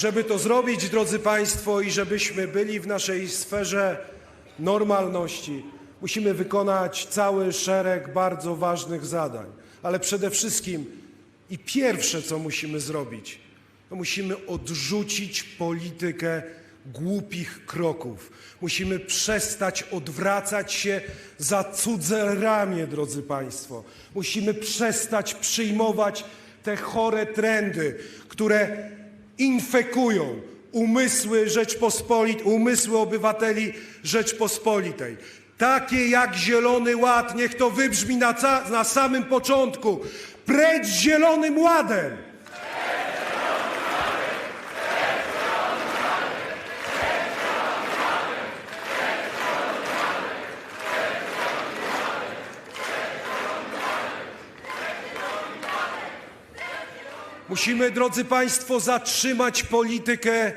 Żeby to zrobić, drodzy Państwo, i żebyśmy byli w naszej sferze normalności, musimy wykonać cały szereg bardzo ważnych zadań. Ale przede wszystkim i pierwsze, co musimy zrobić, to musimy odrzucić politykę głupich kroków. Musimy przestać odwracać się za cudze ramię, drodzy Państwo. Musimy przestać przyjmować te chore trendy, które infekują umysły Rzeczpospolit, umysły obywateli Rzeczpospolitej. Takie jak Zielony Ład, niech to wybrzmi na, na samym początku. Precz Zielonym Ładem! Musimy, drodzy Państwo, zatrzymać politykę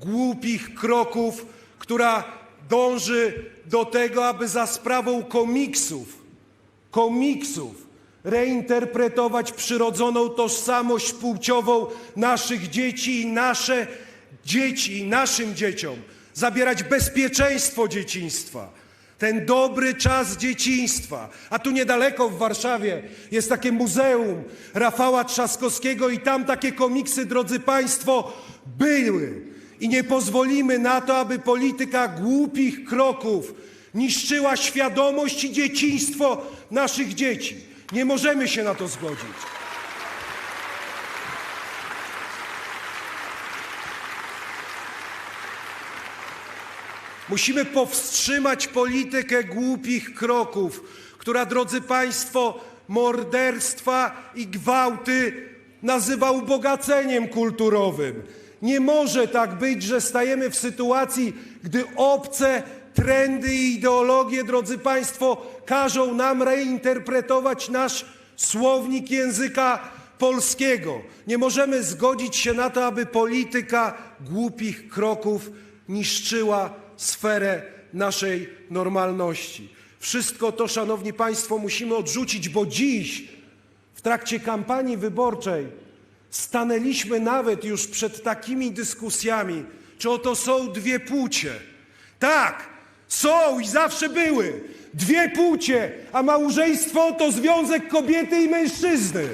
głupich kroków, która dąży do tego, aby za sprawą komiksów, komiksów reinterpretować przyrodzoną tożsamość płciową naszych dzieci i nasze dzieci naszym dzieciom, zabierać bezpieczeństwo dzieciństwa. Ten dobry czas dzieciństwa. A tu niedaleko w Warszawie jest takie muzeum Rafała Trzaskowskiego i tam takie komiksy, drodzy Państwo, były. I nie pozwolimy na to, aby polityka głupich kroków niszczyła świadomość i dzieciństwo naszych dzieci. Nie możemy się na to zgodzić. Musimy powstrzymać politykę głupich kroków, która, drodzy Państwo, morderstwa i gwałty nazywa ubogaceniem kulturowym. Nie może tak być, że stajemy w sytuacji, gdy obce trendy i ideologie, drodzy Państwo, każą nam reinterpretować nasz słownik języka polskiego. Nie możemy zgodzić się na to, aby polityka głupich kroków niszczyła sferę naszej normalności. Wszystko to, szanowni państwo, musimy odrzucić, bo dziś, w trakcie kampanii wyborczej, stanęliśmy nawet już przed takimi dyskusjami, czy oto są dwie płcie. Tak, są i zawsze były dwie płcie, a małżeństwo to związek kobiety i mężczyzny.